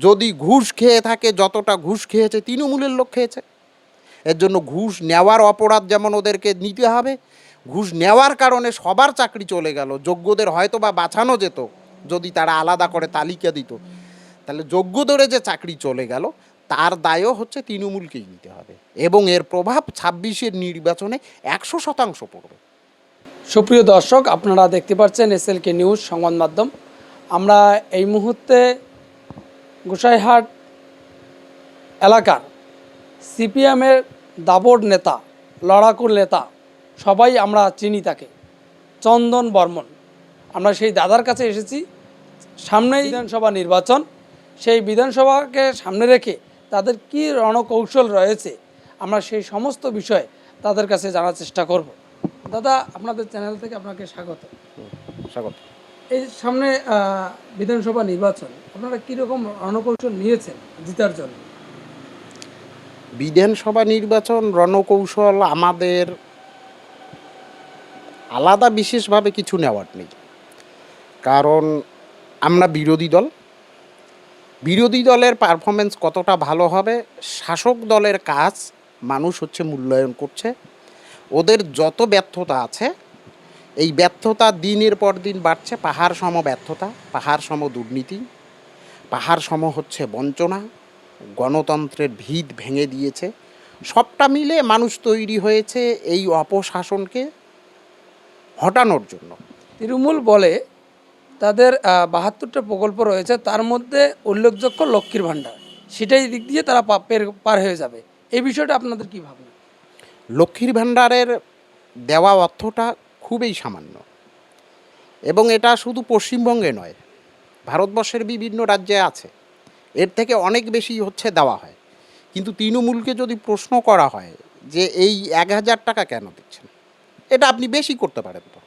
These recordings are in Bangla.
যদি ঘুষ খেয়ে থাকে, যতটা ঘুষ খেয়েছে তৃণমূলের লোক খেয়েছে। এর জন্য ঘুষ নেওয়ার অপরাধ যেমন ওদেরকে নিতে হবে, ঘুষ নেওয়ার কারণে সবার চাকরি চলে গেল। যোগ্যদের হয়তো বা বাঁচানো যেত, যদি তারা আলাদা করে তালিকা দিত। তাহলে যোগ্যদের যে চাকরি চলে গেল, তার দায়ও হচ্ছে তৃণমূলকেই নিতে হবে। এবং এর প্রভাব ছাব্বিশের নির্বাচনে একশো শতাংশ পড়বে। সুপ্রিয় দর্শক, আপনারা দেখতে পাচ্ছেন এসএলকে নিউজ সংবাদ মাধ্যম। আমরা এই মুহূর্তে গোসাইহাট এলাকার সিপিএমের দাবর নেতা, লড়াকুর নেতা, সবাই আমরা চিনি তাকে, চন্দন বর্মন। আমরা সেই দাদার কাছে এসেছি। সামনেই বিধানসভা নির্বাচন। সেই বিধানসভাকে সামনে রেখে তাদের কি রণকৌশল রয়েছে, আমরা সেই সমস্ত বিষয়ে তাদের কাছে জানার চেষ্টা করব। দাদা, আপনাদের চ্যানেল থেকে আপনাকে স্বাগত। স্বাগত। এই সামনে বিধানসভা নির্বাচন, আপনারা কীরকম রণকৌশল নিয়েছেন জিতার জন্য? বিধানসভা নির্বাচন রণকৌশল আমাদের আলাদা বিশেষভাবে কিছু নেওয়ার নেই। কারণ আমরা বিরোধী দল। বিরোধী দলের পারফরমেন্স কতটা ভালো হবে, শাসক দলের কাজ মানুষ হচ্ছে মূল্যায়ন করছে। ওদের যত ব্যর্থতা আছে এই ব্যর্থতা দিনের পর দিন বাড়ছে পাহাড় সম ব্যর্থতা পাহাড় সম দুর্নীতি পাহাড় সম হচ্ছে বঞ্চনা গণতন্ত্রের ভিত ভেঙে দিয়েছে। সবটা মিলে মানুষ তৈরি হয়েছে এই অপশাসনকে হটানোর জন্য। তৃণমূল বলে তাদের বাহাত্তরটা প্রকল্প রয়েছে তার মধ্যে উল্লেখযোগ্য লক্ষ্মীর ভাণ্ডার। সেটাই দিক দিয়ে তারা পার হয়ে যাবে। এই বিষয়টা আপনাদের কি ভাবনা? লক্ষ্মীর ভাণ্ডারের দেওয়া অর্থটা খুবই সামান্য। এবং এটা শুধু পশ্চিমবঙ্গে নয়, ভারতবর্ষের বিভিন্ন রাজ্যে আছে। এর থেকে অনেক বেশি হচ্ছে দেওয়া হয়। কিন্তু তৃণমূলকে যদি প্রশ্ন করা হয় যে এই এক হাজার টাকা কেন দিচ্ছেন, এটা আপনি বেশি করতে পারেন তো।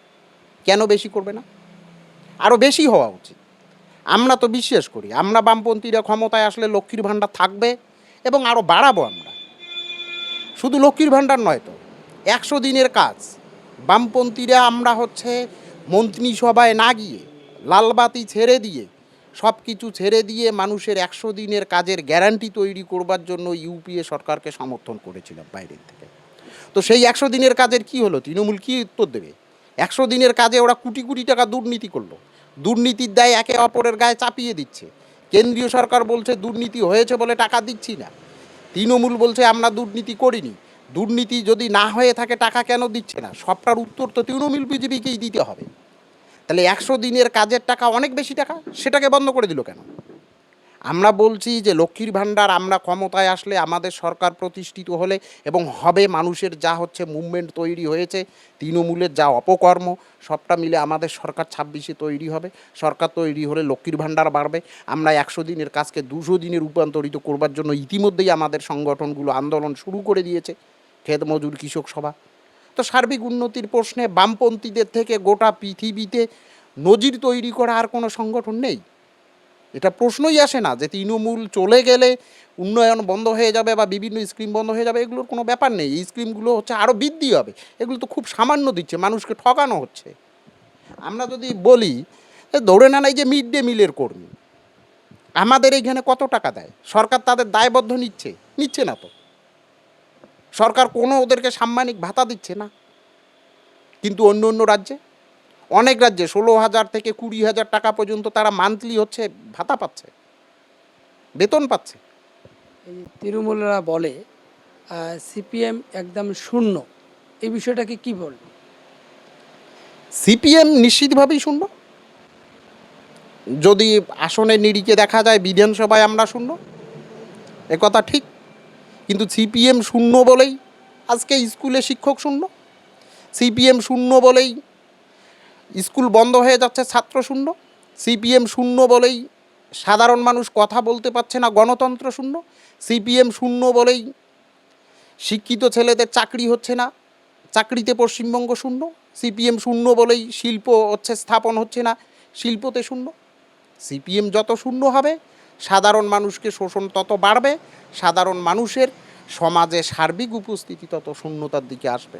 কেন বেশি করবে না? আরও বেশি হওয়া উচিত। আমরা তো বিশ্বাস করি, আমরা বামপন্থীরা ক্ষমতায় আসলে লক্ষ্মীর ভাণ্ডার থাকবে এবং আরও বাড়াবো আমরা। শুধু লক্ষ্মীর ভাণ্ডার নয় তো, একশো দিনের কাজ বামপন্থীরা আমরা হচ্ছে মন্ত্রিসভায় না গিয়ে লালবাতি ছেড়ে দিয়ে সব কিছু ছেড়ে দিয়ে মানুষের একশো দিনের কাজের গ্যারান্টি তৈরি করবার জন্য ইউপিএ সরকারকে সমর্থন করেছিলাম বাইরের থেকে। তো সেই একশো দিনের কাজের কি হলো? তৃণমূল কি উত্তর দেবে? একশো দিনের কাজে ওরা কোটি কোটি টাকা দুর্নীতি করল। দুর্নীতির দায় একে অপরের গায়ে চাপিয়ে দিচ্ছে। কেন্দ্রীয় সরকার বলছে দুর্নীতি হয়েছে বলে টাকা দিচ্ছি না। তৃণমূল বলছে আমরা দুর্নীতি করিনি। দুর্নীতি যদি না হয়ে থাকে, টাকা কেন দিচ্ছে না? সবটার উত্তর তো তৃণমূল বিজেপিকেই দিতে হবে। তাহলে একশো দিনের কাজের টাকা অনেক বেশি টাকা, সেটাকে বন্ধ করে দিল কেন? আমরা বলছি যে লক্ষ্মীর ভাণ্ডার, আমরা ক্ষমতায় আসলে আমাদের সরকার প্রতিষ্ঠিত হলে এবং হবে মানুষের যা হচ্ছে মুভমেন্ট তৈরি হয়েছে, তৃণমূলের যা অপকর্ম, সবটা মিলে আমাদের সরকার ছাব্বিশে তৈরি হবে। সরকার তৈরি হলে লক্ষ্মীর ভাণ্ডার বাড়বে। আমরা একশো দিনের কাজকে দুশো দিনে রূপান্তরিত করবার জন্য ইতিমধ্যেই আমাদের সংগঠনগুলো আন্দোলন শুরু করে দিয়েছে। খেত মজুর কৃষক সভা। তো সার্বিক উন্নতির প্রশ্নে বামপন্থীদের থেকে গোটা পৃথিবীতে নজির তৈরি করা আর কোনো সংগঠন নেই? এটা প্রশ্নই আসে না যে তৃণমূল চলে গেলে উন্নয়ন বন্ধ হয়ে যাবে বা বিভিন্ন স্কিম বন্ধ হয়ে যাবে, এগুলোর কোনো ব্যাপার নেই। এই স্কিমগুলো হচ্ছে আরও বৃদ্ধি হবে। এগুলো তো খুব সামান্য দিচ্ছে, মানুষকে ঠকানো হচ্ছে। আমরা যদি বলি ধরে না নাই যে মিড ডে মিলের কর্মী, আমাদের এইখানে কত টাকা দেয়? সরকার তাদের দায়বদ্ধ নিচ্ছে নিচ্ছে না তো। সরকার কোনো ওদেরকে সাম্মানিক ভাতা দিচ্ছে না। কিন্তু অন্য অন্য রাজ্যে? অনেক রাজ্যে ষোলো হাজার থেকে কুড়ি হাজার টাকা পর্যন্ত তারা মান্থলি হচ্ছে ভাতা পাচ্ছে বেতন পাচ্ছে। এই তৃণমূলরা বলে সিপিএম একদম শূন্য। এই বিষয়টাকে কি বলবে সিপিএম নিশ্চিতভাবেই শুনব যদি আসনের নিরিখে দেখা যায় বিধানসভায় আমরা শুনব একথা ঠিক। কিন্তু সিপিএম শূন্য বলেই আজকে স্কুলে শিক্ষক শূন্য। সিপিএম শূন্য বলেই স্কুল বন্ধ হয়ে যাচ্ছে, ছাত্র শূন্য। সিপিএম শূন্য বলেই সাধারণ মানুষ কথা বলতে পারছে না, গণতন্ত্র শূন্য। সিপিএম শূন্য বলেই শিক্ষিত ছেলেদের চাকরি হচ্ছে না, চাকরিতে পশ্চিমবঙ্গ শূন্য। সিপিএম শূন্য বলেই শিল্প হচ্ছে, স্থাপন হচ্ছে না, শিল্পতে শূন্য। সিপিএম যত শূন্য হবে সাধারণ মানুষকে শোষণ তত বাড়বে সাধারণ মানুষের সমাজে সার্বিক উপস্থিতি তত শূন্যতার দিকে আসবে।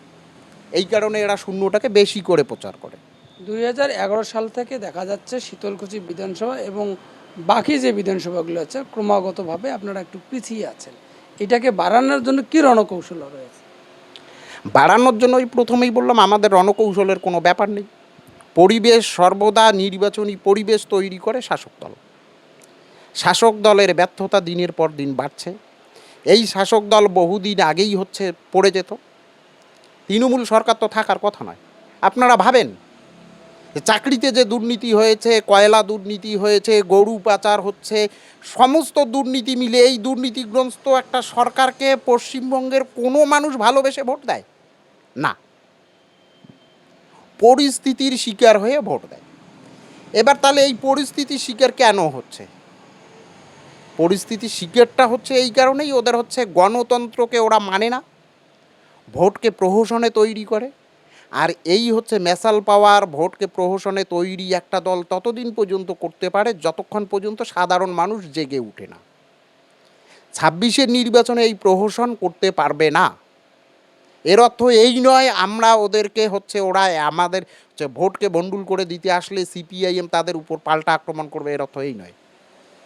এই কারণে এরা শূন্যটাকে বেশি করে প্রচার করে। দু হাজার এগারো সাল থেকে দেখা যাচ্ছে শীতলকুচি বিধানসভা এবং বাকি যে বিধানসভাগুলো আছে ক্রমাগতভাবে আপনারা একটু পিছিয়ে আছেন। এটাকে বাড়ানোর জন্য কী রণকৌশল রয়েছে? বাড়ানোর জন্য ওই প্রথমেই বললাম আমাদের রণকৌশলের কোনো ব্যাপার নেই। পরিবেশ সর্বদা নির্বাচনী পরিবেশ তৈরি করে শাসক দল। শাসক দলের ব্যর্থতা দিনের পর দিন বাড়ছে। এই শাসক দল বহুদিন আগেই হচ্ছে পড়ে যেত। তৃণমূল সরকার তো থাকার কথা নয়। আপনারা ভাবেন চাকরিতে যে দুর্নীতি হয়েছে, কয়লা দুর্নীতি হয়েছে, গরু পাচার হচ্ছে, সমস্ত দুর্নীতি মিলে এই দুর্নীতিগ্রস্ত একটা সরকারকে পশ্চিমবঙ্গের কোনো মানুষ ভালোবেসে ভোট দেয়? না। পরিস্থিতির শিকার হয়ে ভোট দেয়। এবার তাহলে এই পরিস্থিতির শিকার কেন হচ্ছে? পরিস্থিতির শিকারটা হচ্ছে এই কারণেই ওদের হচ্ছে গণতন্ত্রকে ওরা মানে না। ভোটকে প্রহসনে তৈরি করে। আর এই হচ্ছে মেসাল পাওয়ার, ভোটকে প্রহসনে তৈরি একটা দল ততদিন পর্যন্ত করতে পারে যতক্ষণ পর্যন্ত সাধারণ মানুষ জেগে উঠে না। ছাব্বিশের নির্বাচনে এই প্রহসন করতে পারবে না। এর অর্থ এই নয়, আমরা ওদেরকে হচ্ছে ওরা আমাদের হচ্ছে ভোটকে বন্ডুল করে দিতে আসলে সিপিআইএম তাদের উপর পাল্টা আক্রমণ করবে, এর অর্থ এই নয়।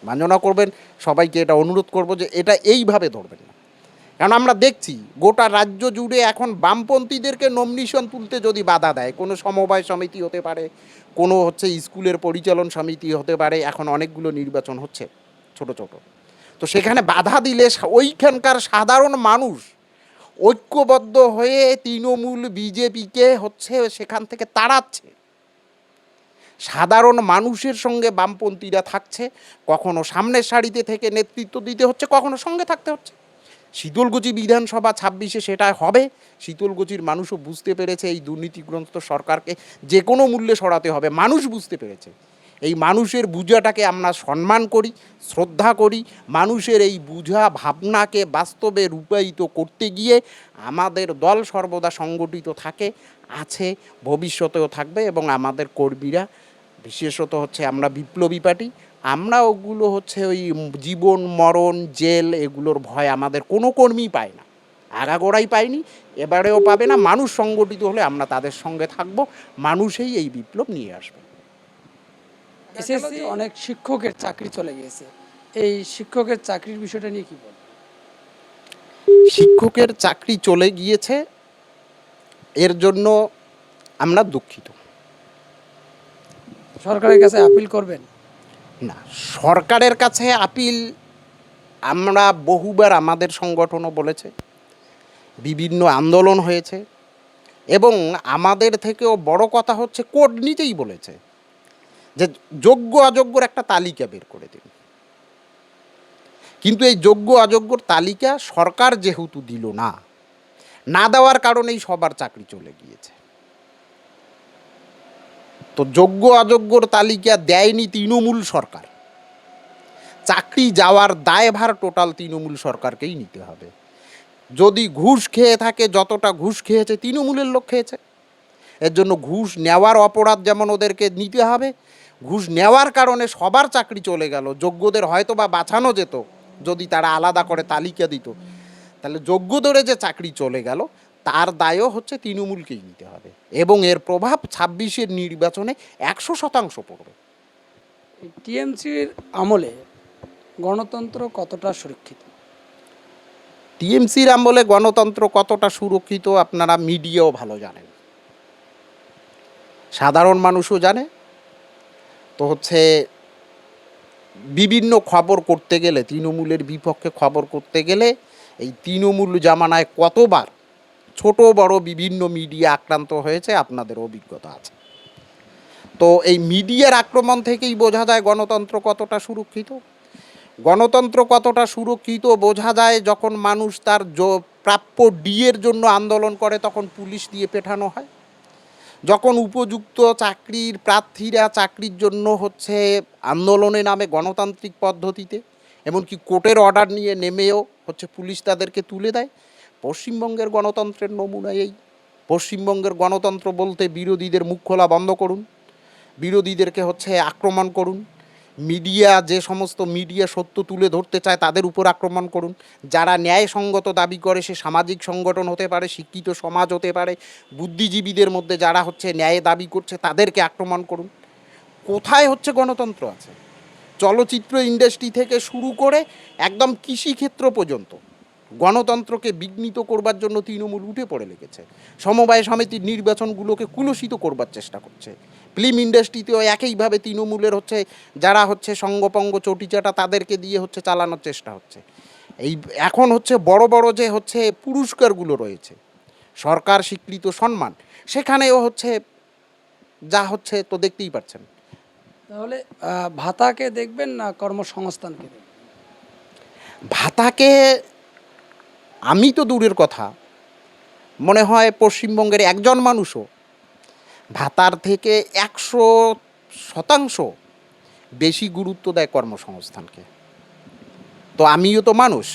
মাননা করবেন, সবাইকে এটা অনুরোধ করব যে এটা এইভাবে ধরবেন না। কারণ আমরা দেখছি গোটা রাজ্য জুড়ে এখন বামপন্থীদেরকে নমিনেশন তুলতে যদি বাধা দেয়, কোনো সমবায় সমিতি হতে পারে, কোনো হচ্ছে স্কুলের পরিচালন সমিতি হতে পারে, এখন অনেকগুলো নির্বাচন হচ্ছে ছোট ছোট। তো সেখানে বাধা দিলে ওইখানকার সাধারণ মানুষ ঐক্যবদ্ধ হয়ে তৃণমূল বিজেপিকে হচ্ছে সেখান থেকে তাড়াচ্ছে। সাধারণ মানুষের সঙ্গে বামপন্থীরা থাকছে, কখনো সামনের সারিতে থেকে নেতৃত্ব দিতে হচ্ছে, কখনো সঙ্গে থাকতে হচ্ছে। শীতলকুচি বিধানসভা ছাব্বিশে সেটা হবে, শীতলকুচির মানুষও বুঝতে পেরেছে এই দুর্নীতিগ্রস্ত সরকারকে, যে কোনো মূল্যে সরাতে হবে, মানুষ বুঝতে পেরেছে। এই মানুষের বুঝাটাকে আমরা সম্মান করি, শ্রদ্ধা করি, মানুষের এই বুঝা ভাবনাকে বাস্তবে রূপায়িত করতে গিয়ে আমাদের দল সর্বদা সংগঠিত থাকে, আছে, ভবিষ্যতেও থাকবে এবং আমাদের কর্মীরা বিশেষত হচ্ছে আমরা বিপ্লবী পার্টি আমরা ওগুলো হচ্ছে ওই জীবন মরণ জেল এগুলোর ভয় আমাদের কোনো কর্মী পায় না। আগাগোড়াই পায়নি এবারেও পাবে না মানুষ সংগঠিত হলে আমরা তাদের সঙ্গে থাকব মানুষেই এই বিপ্লব নিয়ে আসবে। এসএসসি অনেক শিক্ষকের চাকরি চলে গিয়েছে এই শিক্ষকের চাকরির বিষয়টা নিয়ে কি বল শিক্ষকের চাকরি চলে গিয়েছে এর জন্য আমরা দুঃখিত। সরকারের কাছে আপিল করবেন? না, সরকারের কাছে আপিল আমরা বহুবার আমাদের সংগঠনও বলেছে, বিভিন্ন আন্দোলন হয়েছে, এবং আমাদের থেকেও বড় কথা হচ্ছে কোর্ট নিজেই বলেছে যে যোগ্য অযোগ্যর একটা তালিকা বের করে দিন। কিন্তু এই যোগ্য অযোগ্যর তালিকা সরকার যেহেতু দিল না না দেওয়ার কারণেই সবার চাকরি চলে গিয়েছে। তো যোগ্য অযোগ্যর তালিকা দেয়নি তৃণমূল সরকার। চাকরি যাওয়ার দায়ভার টোটাল তৃণমূল সরকারকেই নিতে হবে। যদি ঘুষ খেয়ে থাকে, যতটা ঘুষ খেয়েছে তৃণমূলের লোক খেয়েছে। এর জন্য ঘুষ নেওয়ার অপরাধ যেমন ওদেরকে নিতে হবে, ঘুষ নেওয়ার কারণে সবার চাকরি চলে গেল। যোগ্যদের হয়তো বা বাঁচানো যেত, যদি তারা আলাদা করে তালিকা দিত। তাহলে যোগ্যদের যে চাকরি চলে গেল তার দায়ও হচ্ছে তৃণমূলকেই নিতে হবে। এবং এর প্রভাব ছাব্বিশের নির্বাচনে একশো শতাংশ পড়বে। টিএমসির আমলে গণতন্ত্র কতটা সুরক্ষিত? টিএমসির আমলে গণতন্ত্র কতটা সুরক্ষিত আপনারা মিডিয়াও ভালো জানেন। সাধারণ মানুষও জানে। তো হচ্ছে বিভিন্ন খবর করতে গেলে তৃণমূলের বিপক্ষে খবর করতে গেলে এই তৃণমূল জামানায় কতবার ছোট, বড় বিভিন্ন মিডিয়া আক্রান্ত হয়েছে, আপনাদের অভিজ্ঞতা আছে। তো এই মিডিয়ার আক্রমণ থেকেই বোঝা যায় গণতন্ত্র কতটা সুরক্ষিত। গণতন্ত্র কতটা সুরক্ষিত বোঝা যায় যখন মানুষ তার প্রাপ্য ডিয়ের জন্য আন্দোলন করে, তখন পুলিশ দিয়ে পেঠানো হয়। যখন উপযুক্ত চাকরির প্রার্থীরা চাকরির জন্য হচ্ছে আন্দোলনে নামে গণতান্ত্রিক পদ্ধতিতে, এমনকি কোর্টের অর্ডার নিয়ে নেমেও হচ্ছে পুলিশ তাদেরকে তুলে দেয়। পশ্চিমবঙ্গের গণতন্ত্রের নমুনা এই। পশ্চিমবঙ্গের গণতন্ত্র বলতে বিরোধীদের মুখ খোলা বন্ধ করুন, বিরোধীদেরকে হচ্ছে আক্রমণ করুন, মিডিয়া যে সমস্ত মিডিয়া সত্য তুলে ধরতে চায় তাদের উপর আক্রমণ করুন। যারা ন্যায়সঙ্গত দাবি করে সে সামাজিক সংগঠন হতে পারে, শিক্ষিত সমাজ হতে পারে, বুদ্ধিজীবীদের মধ্যে যারা হচ্ছে ন্যায় দাবি করছে তাদেরকে আক্রমণ করুন। কোথায় হচ্ছে গণতন্ত্র আছে? চলচ্চিত্র ইন্ডাস্ট্রি থেকে শুরু করে একদম কৃষিক্ষেত্র পর্যন্ত। গণতন্ত্রকে বিঘ্নিত করবার জন্য তৃণমূল উঠে পড়ে লেগেছে। সমবায় সমিতির নির্বাচনগুলোকে কুলসিত করবার চেষ্টা করছে। ফিল্ম ইন্ডাস্ট্রিতেও একইভাবে তৃণমূলের হচ্ছে যারা হচ্ছে সঙ্গপঙ্গ চটিচাটা তাদেরকে দিয়ে হচ্ছে চালানোর চেষ্টা হচ্ছে। এই এখন হচ্ছে বড় বড় যে হচ্ছে পুরস্কারগুলো রয়েছে সরকার স্বীকৃত সম্মান সেখানেও হচ্ছে যা হচ্ছে তো দেখতেই পাচ্ছেন। তাহলে ভাতাকে দেখবেন না কর্মসংস্থানকে ভাতাকে আমি তো দূরের কথা। মনে হয় পশ্চিমবঙ্গের একজন মানুষও। ভাতার থেকে একশো শতাংশ বেশি গুরুত্ব দেয় কর্মসংস্থানকে। তো আমিও তো মানুষ।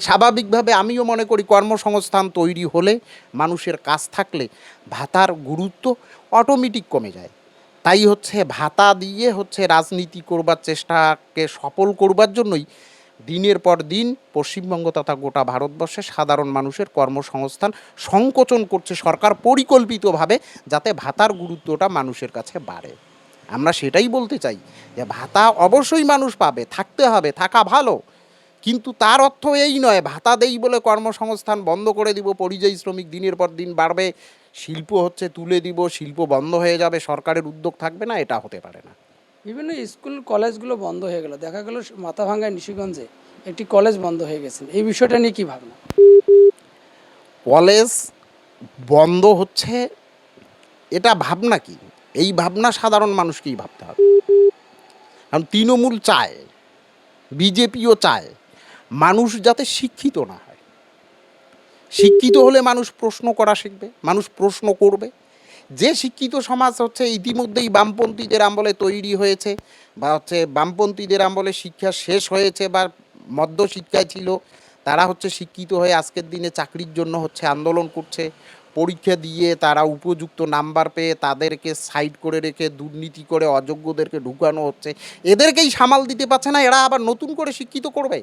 স্বাভাবিকভাবে আমিও মনে করি কর্মসংস্থান তৈরি হলে মানুষের কাজ থাকলে ভাতার গুরুত্ব অটোমেটিক কমে যায়। তাই হচ্ছে ভাতা দিয়ে হচ্ছে রাজনীতি করবার চেষ্টাকে সফল করবার জন্যই দিনের পর দিন পশ্চিমবঙ্গ তথা গোটা ভারতবর্ষে সাধারণ মানুষের কর্মসংস্থান সংকোচন করছে সরকার পরিকল্পিতভাবে যাতে ভাতার গুরুত্বটা মানুষের কাছে বাড়ে। আমরা সেটাই বলতে চাই যে ভাতা অবশ্যই মানুষ পাবে, থাকতে হবে, থাকা ভালো। কিন্তু তার অর্থ এই নয়, ভাতা দেই বলে কর্মসংস্থান বন্ধ করে দিব, পরিযায়ী শ্রমিক দিনের পর দিন বাড়বে, শিল্প হচ্ছে তুলে দিব, শিল্প বন্ধ হয়ে যাবে, সরকারের উদ্যোগ থাকবে না, এটা হতে পারে না। বিভিন্ন স্কুল, কলেজগুলো বন্ধ হয়ে গেল। দেখা গেল মাথাভাঙ্গায় নিশিগঞ্জে একটি কলেজ বন্ধ হয়ে গেছে। এই বিষয়টা নিয়ে কি ভাবনা? কলেজ বন্ধ হচ্ছে, এটা ভাবনা কি? এই ভাবনা সাধারণ মানুষকেই ভাবতে হবে। কারণ তৃণমূল চায়, বিজেপিও চায়, মানুষ যাতে শিক্ষিত না হয়। শিক্ষিত হলে মানুষ প্রশ্ন করা শিখবে, মানুষ প্রশ্ন করবে। যে শিক্ষিত সমাজ হচ্ছে ইতিমধ্যেই বামপন্থীদের আমলে তৈরি হয়েছে বা হচ্ছে বামপন্থীদের আমলে শিক্ষা শেষ হয়েছে বা মধ্য শিক্ষায় ছিল, তারা হচ্ছে শিক্ষিত হয়ে আজকের দিনে চাকরির জন্য হচ্ছে আন্দোলন করছে। পরীক্ষা দিয়ে তারা উপযুক্ত নাম্বার পেয়ে তাদেরকে সাইড করে রেখে দুর্নীতি করে অযোগ্যদেরকে ঢুকানো হচ্ছে। এদেরকেই সামাল দিতে পারছে না, এরা আবার নতুন করে শিক্ষিত করবে।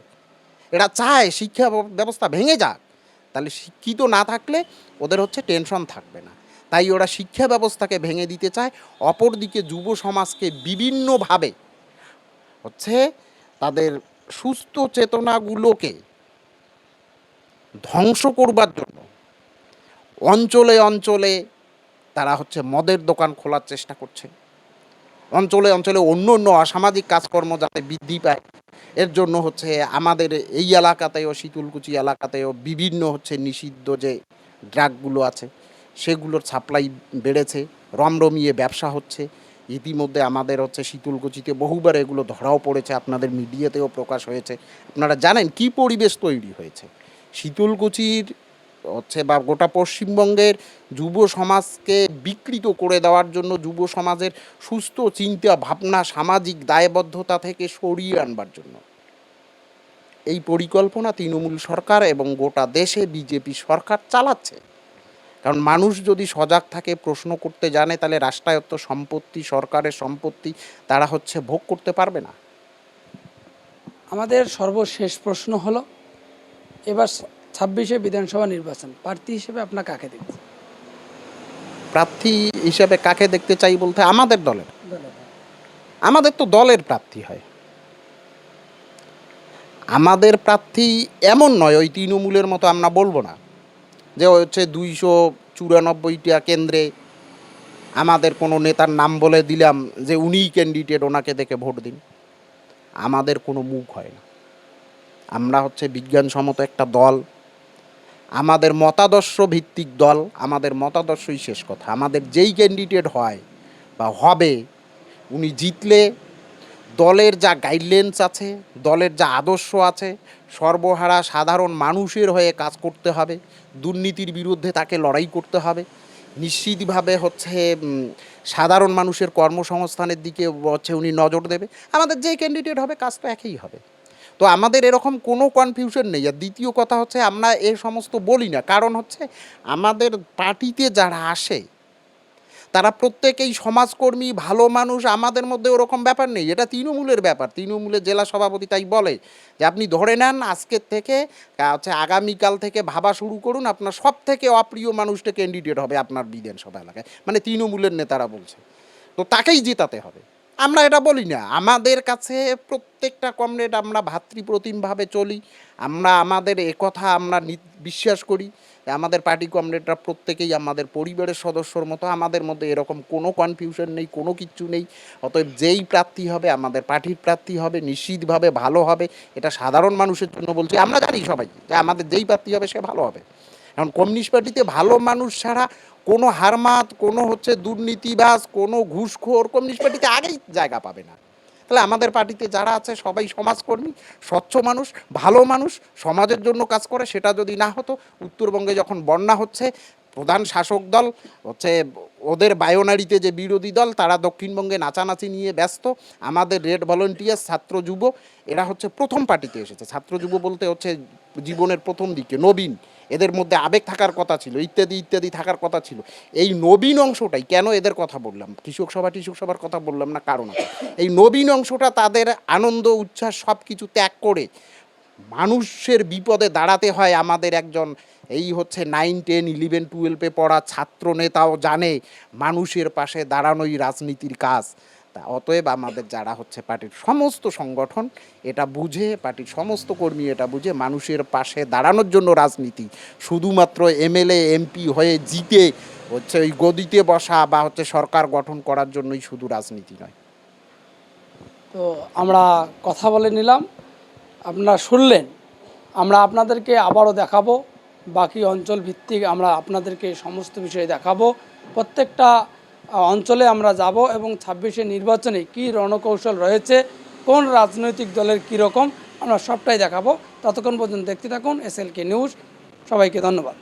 এরা চায় শিক্ষা ব্যবস্থা ভেঙে যাক। তাহলে শিক্ষিত না থাকলে ওদের হচ্ছে টেনশন থাকবে না। তাই ওরা শিক্ষা ব্যবস্থাকে ভেঙে দিতে চায়। অপরদিকে যুব সমাজকে বিভিন্নভাবে হচ্ছে তাদের সুস্থ চেতনাগুলোকে ধ্বংস করবার জন্য অঞ্চলে অঞ্চলে তারা হচ্ছে মদের দোকান খোলার চেষ্টা করছে। অঞ্চলে অঞ্চলে অন্য অন্য অসামাজিক কাজকর্ম যাতে বৃদ্ধি পায়, এর জন্য হচ্ছে আমাদের এই এলাকাতেও, শীতলকুচি এলাকাতেও বিভিন্ন হচ্ছে নিষিদ্ধ যে ড্রাগগুলো আছে। সেগুলোর সাপ্লাই বেড়েছে রমরমিয়ে ব্যবসা হচ্ছে। ইতিমধ্যে আমাদের হচ্ছে শীতলকুচিতে বহুবার এগুলো ধরাও পড়েছে, আপনাদের মিডিয়াতেও প্রকাশ হয়েছে। আপনারা জানেন কি পরিবেশ তৈরি হয়েছে? শীতলকুচির হচ্ছে বা গোটা পশ্চিমবঙ্গের যুব সমাজকে বিকৃত করে দেওয়ার জন্য যুব সমাজের সুস্থ চিন্তা ভাবনা, সামাজিক দায়বদ্ধতা থেকে সরিয়ে আনবার জন্য। এই পরিকল্পনা তৃণমূল সরকার এবং গোটা দেশে বিজেপি সরকার চালাচ্ছে। কারণ মানুষ যদি সজাগ থাকে প্রশ্ন করতে জানে তাহলে রাষ্ট্রায়ত্ত সম্পত্তি সরকারের সম্পত্তি তারা হচ্ছে ভোগ করতে পারবে না। আমাদের সর্বশেষ প্রশ্ন হলো এবার ছাব্বিশে বিধানসভা নির্বাচন প্রার্থী হিসেবে আপনার কাকে দেখছেন প্রার্থী হিসেবে কাকে দেখতে চাই বলতে আমাদের দলের। আমাদের তো দলের প্রার্থী হয়। আমাদের প্রার্থী এমন নয় ওই তৃণমূলের মতো আমরা বলব না। যে হচ্ছে দুইশো চুরানব্বইটা কেন্দ্রে আমাদের কোনো নেতার নাম বলে দিলাম যে উনিই ক্যান্ডিডেট ওনাকে দেখে ভোট দিন। আমাদের কোনো মুখ হয় না। আমরা হচ্ছে বিজ্ঞানসম্মত একটা দল। আমাদের মতাদর্শ ভিত্তিক দল। আমাদের মতাদর্শই শেষ কথা। আমাদের যেই ক্যান্ডিডেট হয় বা হবে, উনি জিতলে দলের যা গাইডলাইন্স আছে, দলের যা আদর্শ আছে, সর্বহারা সাধারণ মানুষের হয়ে কাজ করতে হবে, দুর্নীতির বিরুদ্ধে তাকে লড়াই করতে হবে। নিশ্চিতভাবে হচ্ছে সাধারণ মানুষের কর্মসংস্থানের দিকে হচ্ছে উনি নজর দেবে। আমাদের যে ক্যান্ডিডেট হবে, কাজ তো একই হবে। তো আমাদের এরকম কোনো কনফিউশন নেই। আর দ্বিতীয় কথা হচ্ছে, আমরা এ সমস্ত বলি না। কারণ হচ্ছে, আমাদের পার্টিতে যারা আসে তারা প্রত্যেকেই সমাজকর্মী, ভালো মানুষ, আমাদের মধ্যে ওরকম ব্যাপার নেই। এটা তৃণমূলের ব্যাপার। তৃণমূলের জেলা সভাপতি তাই বলে যে, আপনি ধরে নেন আজকের থেকে, হচ্ছে আগামীকাল থেকে ভাবা শুরু করুন, আপনার সব থেকে অপ্রিয় মানুষটা ক্যান্ডিডেট হবে আপনার বিধানসভা এলাকায়। মানে তৃণমূলের নেতারা বলছে। তো তাকেই জেতাতে হবে। আমরা এটা বলি না। আমাদের কাছে প্রত্যেকটা কমরেড আমরা ভাতৃপ্রতিমভাবে চলি। আমরা, আমাদের একথা আমরা বিশ্বাস করি। আমাদের পার্টি কমরেডরা প্রত্যেকেই আমাদের পরিবারের সদস্যর মতো, আমাদের মধ্যে এরকম কোনো কনফিউশন নেই, কোনো কিচ্ছু নেই। অতএব যেই প্রার্থী হবে, আমাদের পার্টির প্রার্থী হবে, নিশ্চিতভাবে ভালো হবে। এটা সাধারণ মানুষের জন্য বলছি, আমরা জানি সবাই যে আমাদের যেই প্রার্থী হবে, সে ভালো হবে। এখন কমিউনিস্ট পার্টিতে ভালো মানুষ ছাড়া কোনো হারমাত, কোনো হচ্ছে দুর্নীতিবাজ, কোনো ঘুষখোর কমিউনিস্ট পার্টিতে আগেই জায়গা পাবে না। তাহলে আমাদের পার্টিতে যারা আছে, সবাই সমাজকর্মী, স্বচ্ছ মানুষ, ভালো মানুষ, সমাজের জন্য কাজ করে, সেটা যদি না হতো, উত্তরবঙ্গে যখন বন্যা হচ্ছে, প্রধান শাসক দল, হচ্ছে ওদের বায়োনারিতে যে বিরোধী দল, তারা দক্ষিণবঙ্গে নাচানাচি নিয়ে ব্যস্ত। আমাদের রেড ভলেন্টিয়ার ছাত্র যুব, এরা হচ্ছে প্রথম পার্টিতে এসেছে। ছাত্র যুব বলতে হচ্ছে জীবনের প্রথম দিকে, নবীন। এদের মধ্যে আবেগ থাকার কথা ছিল, ইত্যাদি ইত্যাদি থাকার কথা ছিল। এই নবীন অংশটাই, কেন এদের কথা বললাম? কৃষক সভা, টিষক সভার কথা বললাম না, কারণ এই নবীন অংশটা তাদের আনন্দ, উচ্ছ্বাস সব কিছু ত্যাগ করে মানুষের বিপদে দাঁড়াতে হয়। আমাদের একজন, এই হচ্ছে নাইন টেন ইলেভেন টুয়েলভে পড়া ছাত্র নেতাও জানে, মানুষের পাশে দাঁড়ানোই রাজনীতির কাজ। তা অতএব আমাদের যারা হচ্ছে পার্টির সমস্ত সংগঠন, এটা বুঝে, পার্টির সমস্ত কর্মী এটা বুঝে মানুষের পাশে দাঁড়ানোর জন্য রাজনীতি। শুধুমাত্র এমএলএ, এমপি হয়ে জিতে হচ্ছে ওই গদিতে বসা বা হচ্ছে সরকার গঠন করার জন্যই শুধু রাজনীতি নয়। তো আমরা কথা বলে নিলাম। আপনারা শুনলেন, আমরা আপনাদেরকে আবারও দেখাবো। বাকি অঞ্চল ভিত্তিক আমরা আপনাদেরকে সমস্ত বিষয়ে দেখাবো। প্রত্যেকটা অঞ্চলে আমরা যাব এবং ছাব্বিশে নির্বাচনে কি রণকৌশল রয়েছে, কোন রাজনৈতিক দলের কী রকম আমরা সবটাই দেখাবো। ততক্ষণ পর্যন্ত দেখতে থাকুন এস নিউজ। সবাইকে ধন্যবাদ।